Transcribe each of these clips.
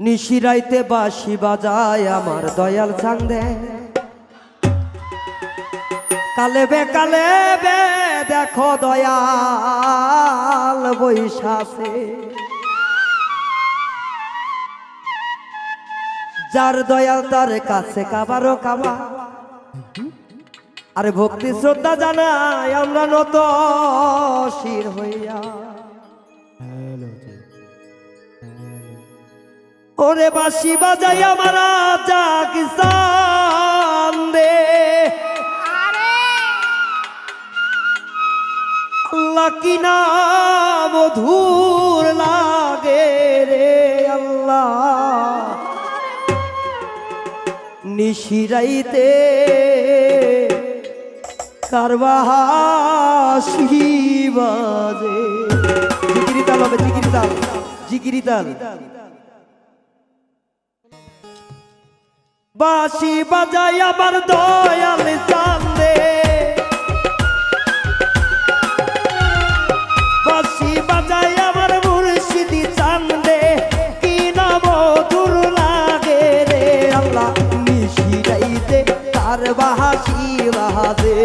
নিশিরাইতে বাসি বাজায় আমার দয়াল চান্দে। কালে বে কালে বে দেখো দয়াল বৈশাসে যার দয়াল তার কাছে কাবারও কাবা। আরে ভক্তি শ্রদ্ধা জানাই আমরা নত শির হইয়া। ওরে বাসি বাজাই আমার দে। আল্লাহ কি না মধুর লাগে রে আল্লাহ। নিশিরাইতে কারবাহাসি বাজে। জিকিরি তাল হবে তাল জিকিরি তাল বাঁশি বাজাই আমার দয়াল চান্দে। বাঁশি বাজাই আমার মুর্শিদি চান্দে। কি নাম দূর লাগে রে আল্লাহ, নিশিরাইতে তার বাহাসি বাজে।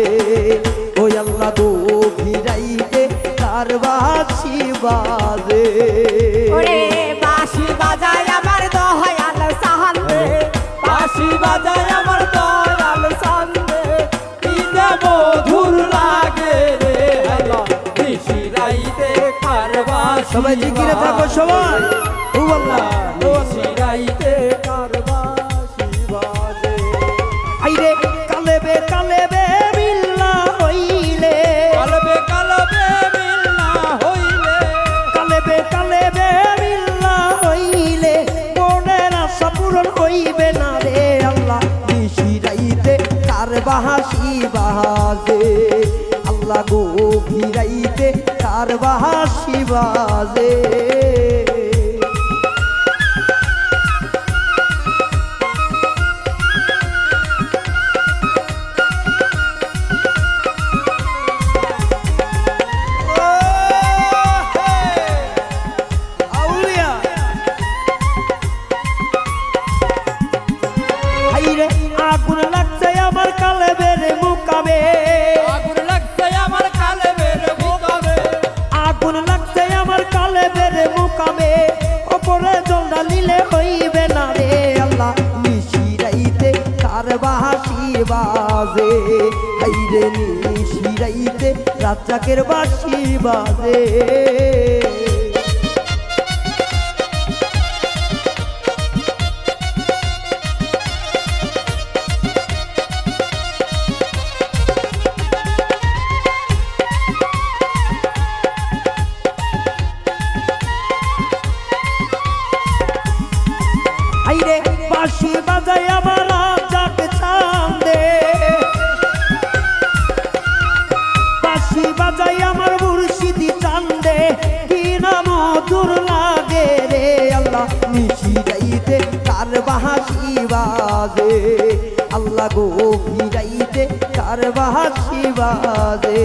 ওই আল্লাহ গো ভিড়াইতে তার বাহাসি বাজে। সবাই জিকিরে থাকো সবাই। ও আল্লাহ নিশিরাইতে কারবাসি বাজে আইরে কালেবে কালেবে মিল্লা হইলে। কালবে কালবে মিলনা হইলে। কালেবে কালেবে মিল্লা হইলে। মনের আশা পূরণ হইবে না রে আল্লাহ। নিশিরাইতে কার বাহাসি আল্লাহ গো ভিড়াইতে তার বাহাসি বাজে বাহাসি বাজে। হাইরে নিশিরাইতে রাজাকের বাসি বাজে। বাজে। আল্লাহ গো ভিড়াইতে কার বাহাসি বাজে।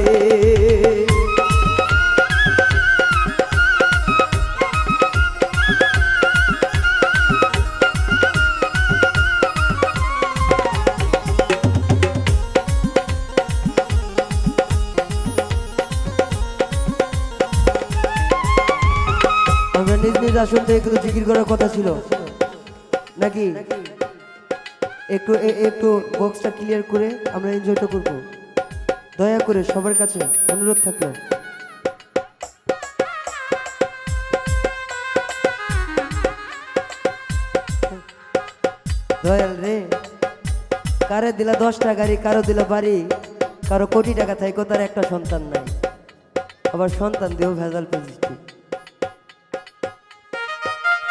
আমরা নিজ নিজ আসন থেকে কিন্তু জিকির করার কথা ছিল। নাকি? একটু একটু বক্সটা ক্লিয়ার করে আমরা এনজয়টা করব। দয়া করে সবার কাছে অনুরোধ থাকল। দয়াল রে, কারে দিলা দশটা গাড়ি, কারও দিলা বাড়ি, কারও কোটি টাকা থাকো তার একটা সন্তান নাই। আবার সন্তান দেহ ভেজাল পেয়েছি।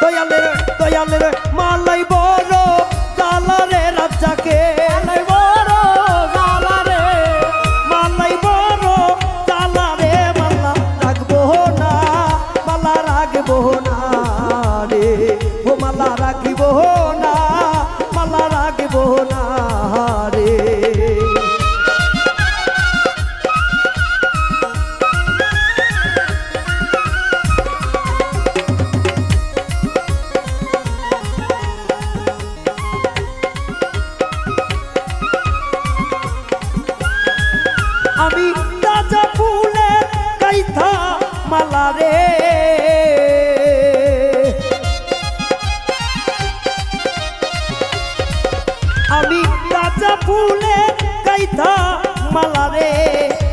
দয়ালের দয়ালের মালাই বড় জালারে রাজ্জাকে। গাইথা মালা রে,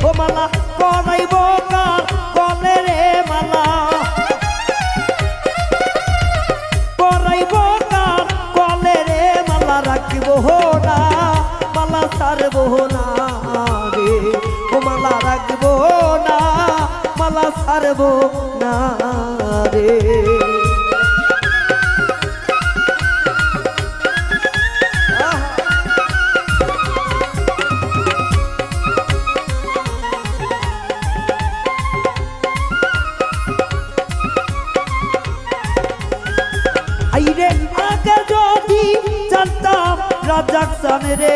ও মালা করাইব কার কলে রে মালা। করাইব কার কলে রে মালা, রাখিব না, মালা সারব না রে। ও মালা, রাখব না, মালা সারব না রে। রাজাক রে।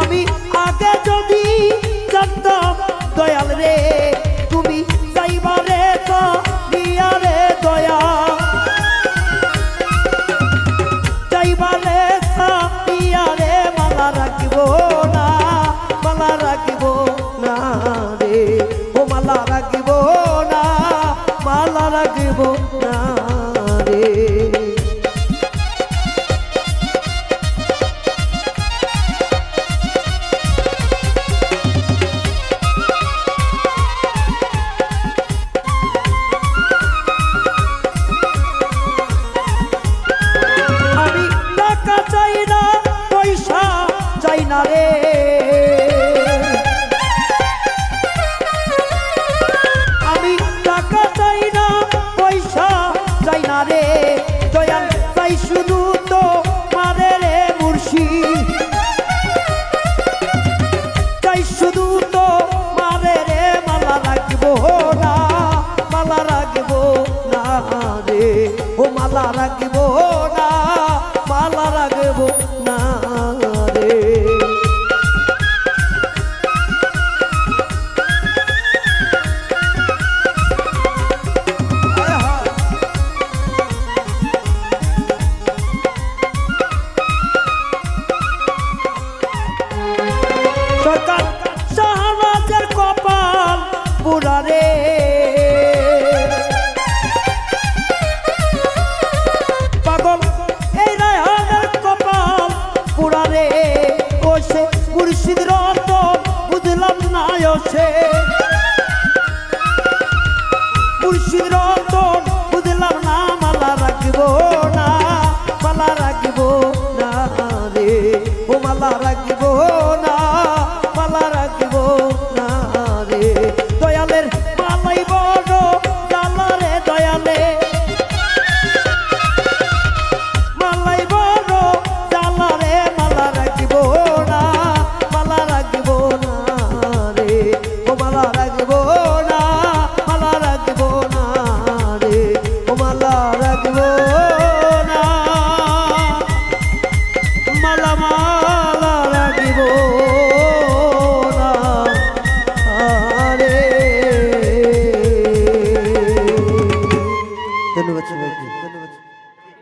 আমি আগে যদি জানতাম দয়াল রে, তুমি যাইবারে তো নিয়ারে দয়া। যাইবারে সাপিয়ারে মালা রাখিব না, মালা রাখিব না রে। ও মালা রাখিব না, মালা রাখিব না রে আমি টাকা চাই না, পয়সা চাই না রে। দয়াল, চাই শুধু তো মারে রে মুর্শি। চাই শুধু তো মারে রে, মালা রাখব না, মালা রাখব না রে। ও মালা রাখব মুর্শিদ রতন